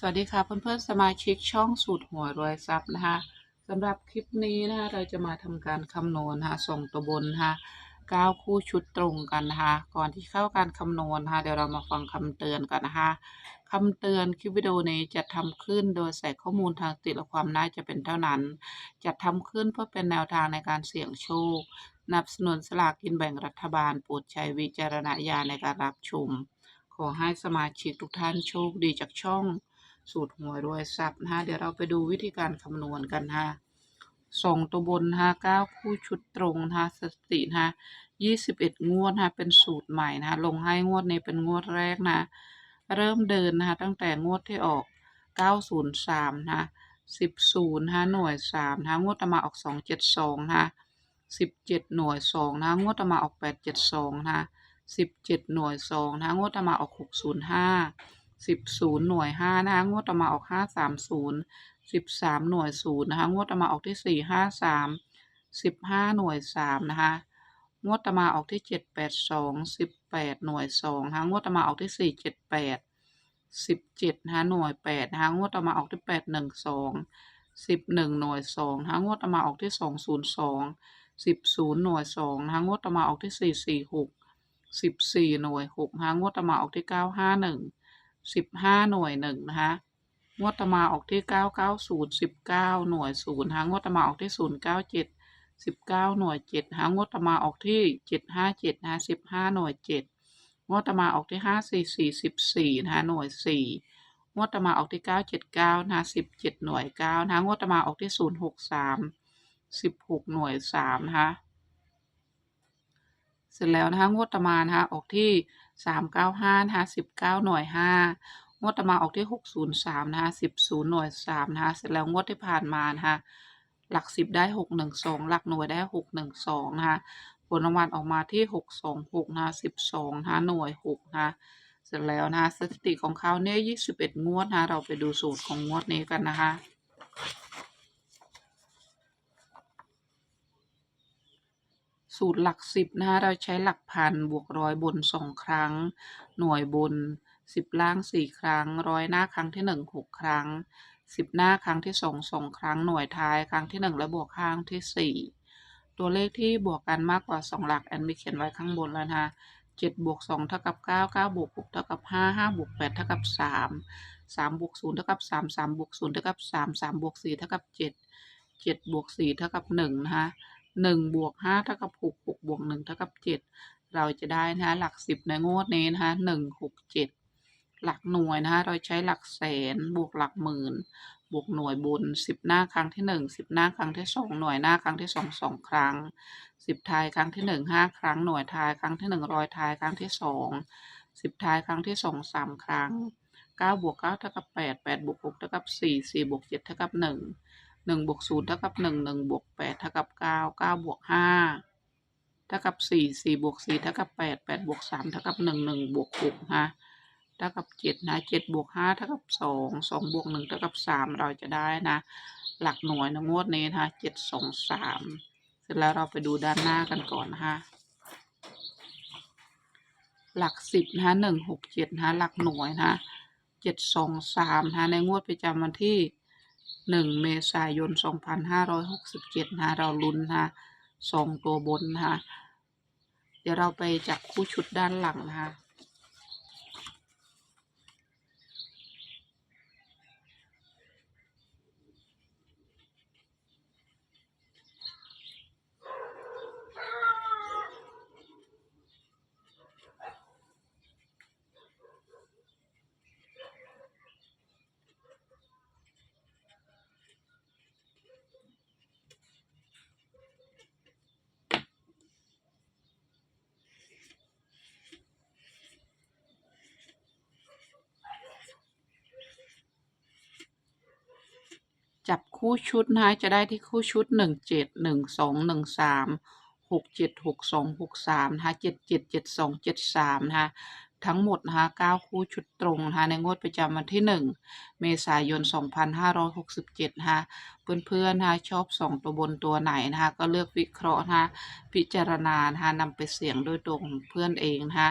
สวัสดีค่ะเพื่อนๆสมาชิกช่องสูตรหัวรวยทรัพย์นะคะสำหรับคลิปนี้นะคะเราจะมาทำการคำนวณนะคะส่งตัวบนนะคะก้าคู่ชุดตรงกันนะคะก่อนที่เข้าการคำนวณนะคะเดี๋ยวเรามาฟังคำเตือนกันนะคะคำเตือนคลิปวิดีโอนี้จะทำขึ้นโดยใส่ข้อมูลทางติดและความน่าจะเป็นเท่านั้นจะทำขึ้นเพื่อเป็นแนวทางในการเสี่ยงโชคนับสนุนสลากกินแบ่งรัฐบาลโปรดใช้วิจารณญาณในการรับชม ขอให้สมาชิกทุกท่านโชคดีจากช่อง สูตรหวยรวยทรัพย์นะฮะเดี๋ยวเราไปดูวิธีการคำนวณกันฮะส่งตัวบนฮะเก้าคู่ชุดตรงนะฮะสตินะฮะยี่สิบเอ็ดงวดนะฮะเป็นสูตรใหม่นะฮะลงให้งวดนี้เป็นงวดแรกนะ เริ่มเดินนะฮะตั้งแต่งวดที่ออกเก้าศูนย์สามนะสิบศูนย์ฮะหน่วยสามนะฮะงวดต่อมาออกสองเจ็ดสองนะสิบเจ็ดหน่วยสองนะงวดต่อมาออกแปดเจ็ดสองนะสิบเจ็ดหน่วยสองนะงวดต่อมาออกหกศูนย์ห้า สิบศูนย์หน่วยห้านะคะงวดต่อมาออกห้าสามศูนย์สิบสามหน่วยศูนย์นะคะงวดต่อมาออกที่สี่ห้าสามสิบห้าหน่วยสามนะคะงวดต่อมาออกที่เจ็ดแปดสองสิบแปดหน่วยสองนะคะงวดต่อมาออกที่สี่เจ็ดแปดสิบเจ็ดนะคะหน่วยแปดนะคะงวดต่อมาออกที่แปดหนึ่งสองสิบหนึ่งหน่วยสองนะคะงวดต่อมาออกที่สองศูนย์สองสิบศูนย์หน่วยสองนะคะงวดต่อมาออกที่สี่สี่หกสิบสี่หน่วยหกนะคะงวดต่อมาออกที่เก้าห้าหนึ่ง สิบห้าหน่วยหนึ่งนะคะ งวดตมาออกที่เก้าเก้าศูนย์สิบเก้าหน่วยศูนย์นะคะงวดตมาออกที่ศูนย์เก้าเจ็ดสิบเก้าหน่วยเจ็ดนะคะงวดตมาออกที่เจ็ดห้าเจ็ดนะคะสิบห้าหน่วยเจ็ดงวดตมาออกที่ห้าสี่สี่สิบสี่นะคะหน่วยสี่งวดตมาออกที่เก้าเจ็ดเก้านะสิบเจ็ดหน่วยเก้านะงวดตมาออกที่ศูนย์หกสามสิบหกหน่วยสามนะคะเสร็จแล้วนะคะงวดตมานะคะออกที่ สามเก้าห้านะคะสิบเก้าหน่วยห้างวดต่อมาออกที่หกศูนย์สามนะคะสิบศูนย์หน่วยสามนะคะเสร็จแล้วงวดที่ผ่านมานะคะหลักสิบได้หกหนึ่งสองหลักหน่วยได้หกหนึ่งสองนะคะผลรางวัลออกมาที่หกสองหกนะคะสิบสองนะคะหน่วยหกนะคะเสร็จแล้วนะคะสถิติของเขาเนี่ยยี่สิบเอ็ดงวดนะคะเราไปดูสูตรของงวดนี้กันนะคะ สูตรหลักสิบนะคะ เราใช้หลักพันบวกร้อยบนสองครั้ง หน่วยบนสิบล่างสี่ครั้ง ร้อยหน้าครั้งที่หนึ่งหกครั้งสิบหน้าครั้งที่สองสองครั้ง หน่วยท้ายครั้งที่หนึ่งและบวกข้างที่สี่ตัวเลขที่บวกกันมากกว่าสองหลักแอนมีเขียนไว้ข้างบนแล้วนะคะเจ็ดบวกสองเท่ากับเก้าเก้าบวกหกเท่ากับห้าห้าบวกแปดเท่ากับสามสามบวกศูนย์เท่ากับสามสามบวกศูนย์เท่ากับสามสามบวกสี่เท่ากับเจ็ดเจ็ดบวกสี่เท่ากับหนึ่งนะคะ หนึ่งบวกห้าเท่ากับหกหกบวกหนึ่งเท่ากับเจ็ดเราจะได้นะคะหลักสิบในงวดนี้นะคะหนึ่งหกเจ็ดหลักหน่วยนะคะเราใช้หลักแสนบวกหลักหมื่น บวกหน่วยบนสิบหน้าครั้งที่หนึ่งสิบหน้าครั้งที่สองหน่วยหน้าครั้งที่สองสองครั้งสิบทายครั้งที่หนึ่งห้าครั้งหน่วยทายครั้งที่หนึ่งร้อยทายครั้งที่สองสิบทายครั้งที่สองสามครั้งเก้าบวกเก้าเท่ากับแปดแปดบวกหกเท่ากับสี่สี่บวกเจ็ดเท่ากับหนึ่ง หนึ่งบวกศูนย์เท่ากับหนึ่งหนึ่งบวกแปดเท่ากับเก้าเก้าบวกห้าเท่ากับสี่สี่บวกสี่เท่ากับแปดแปดบวกสามเท่ากับหนึ่งหนึ่งบวกหกนะเท่ากับเจ็ดนะเจ็ดบวกห้าเท่ากับสองสองบวกหนึ่งเท่ากับสามเราจะได้นะ หลักหน่วยในงวดนี้นะเจ็ดสองสามเสร็จแล้วเราไปดูด้านหน้ากันก่อนนะคะหลักสิบนะหนึ่งหกเจ็ดนะหลักหน่วยนะเจ็ดสองสามนะในงวดประจำวันที่ หนึ่งเมษายน2567นะคะเราลุ้นนะคะสองตัวบนนะคะเดี๋ยวเราไปจับคู่ชุดด้านหลังนะคะ จับ คู่ชุดนะคะจะได้ที่คู่ชุดหนึ่งเจ็ดหนึ่งสองหนึ่งสามหกเจ็ดหกสองหกสามนะคะเจ็ดเจ็ดเจ็ดสองเจ็ดสามนะคะทั้งหมดนะคะเก้าคู่ชุดตรงนะคะในงวดประจำวันที่หนึ่งเมษายนสองพันห้าร้อยหกสิบเจ็ดนะคะเพื่อนๆนะคะชอบสองตัวบนตัวไหนนะคะก็เลือกวิเคราะห์นะคะพิจารณานะคะนำไปเสี่ยงด้วยตัวของเพื่อนเองนะคะ